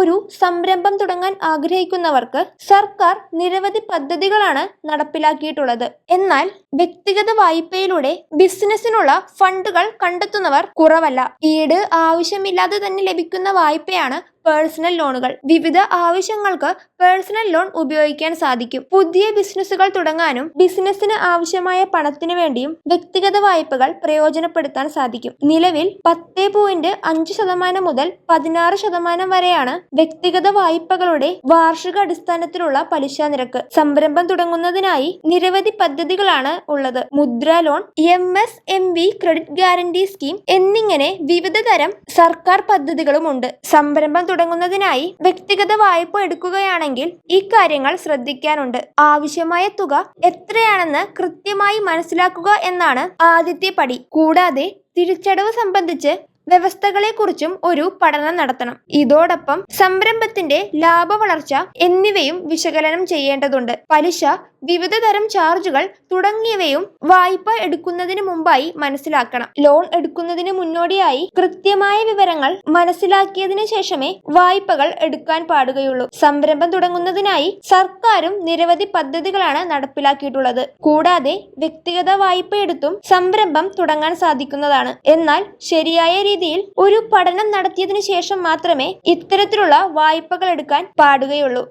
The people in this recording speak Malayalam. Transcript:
ഒരു സംരംഭം തുടങ്ങാൻ ആഗ്രഹിക്കുന്നവർക്ക് സർക്കാർ നിരവധി പദ്ധതികളാണ് നടപ്പിലാക്കിയിട്ടുള്ളത്. എന്നാൽ വ്യക്തിഗത വായ്പയിലൂടെ ബിസിനസ്സിനുള്ള ഫണ്ടുകൾ കണ്ടെത്തുന്നവർ കുറവല്ല. ഈട് ആവശ്യമില്ലാതെ തന്നെ ലഭിക്കുന്ന വായ്പയാണ് പേഴ്സണൽ ലോണുകൾ വിവിധ ആവശ്യങ്ങൾക്ക് പേഴ്സണൽ ലോൺ ഉപയോഗിക്കാൻ സാധിക്കും. പുതിയ ബിസിനസ്സുകൾ തുടങ്ങാനും ബിസിനസ്സിന് ആവശ്യമായ പണത്തിനു വേണ്ടിയും വ്യക്തിഗത വായ്പകൾ പ്രയോജനപ്പെടുത്താൻ സാധിക്കും. നിലവിൽ പത്ത് പോയിന്റ് അഞ്ച് ശതമാനം മുതൽ പതിനാറ് ശതമാനം വരെയാണ് വ്യക്തിഗത വായ്പകളുടെ വാർഷിക അടിസ്ഥാനത്തിലുള്ള പലിശ നിരക്ക്. സംരംഭം തുടങ്ങുന്നതിനായി നിരവധി പദ്ധതികളാണ് ഉള്ളത്. Mudra loan M S M V credit guarantee scheme എന്നിങ്ങനെ വിവിധ തരം സർക്കാർ പദ്ധതികളുമുണ്ട്. സംരംഭം തുടങ്ങുന്നതിനായി വ്യക്തിഗത വായ്പ എടുക്കുകയാണെങ്കിൽ കാര്യങ്ങൾ ശ്രദ്ധിക്കാനുണ്ട്. ആവശ്യമായ തുക എത്രയാണെന്ന് കൃത്യമായി മനസ്സിലാക്കുക എന്നാണ് ആദ്യത്തെ പടി. കൂടാതെ തിരിച്ചടവ് സംബന്ധിച്ച് വ്യവസ്ഥകളെക്കുറിച്ചും ഒരു പഠനം നടത്തണം. ഇതോടൊപ്പം സംരംഭത്തിന്റെ ലാഭ വളർച്ച എന്നിവയും വിശകലനം ചെയ്യേണ്ടതുണ്ട്. പലിശ വിവിധ തരം ചാർജുകൾ തുടങ്ങിയവയും വായ്പ എടുക്കുന്നതിന് മുമ്പായി മനസ്സിലാക്കണം. ലോൺ എടുക്കുന്നതിന് മുന്നോടിയായി കൃത്യമായ വിവരങ്ങൾ മനസ്സിലാക്കിയതിനു ശേഷമേ വായ്പകൾ എടുക്കാൻ പാടുകയുള്ളൂ. സംരംഭം തുടങ്ങുന്നതിനായി സർക്കാരും നിരവധി പദ്ധതികളാണ് നടപ്പിലാക്കിയിട്ടുള്ളത്. കൂടാതെ വ്യക്തിഗത വായ്പ എടുത്തും സംരംഭം തുടങ്ങാൻ സാധിക്കുന്നതാണ്. എന്നാൽ ശരിയായ രീതിയിൽ ഒരു പഠനം നടത്തിയതിനു ശേഷം മാത്രമേ ഇത്തരത്തിലുള്ള വായ്പകൾ എടുക്കാൻ പാടുകയുള്ളൂ.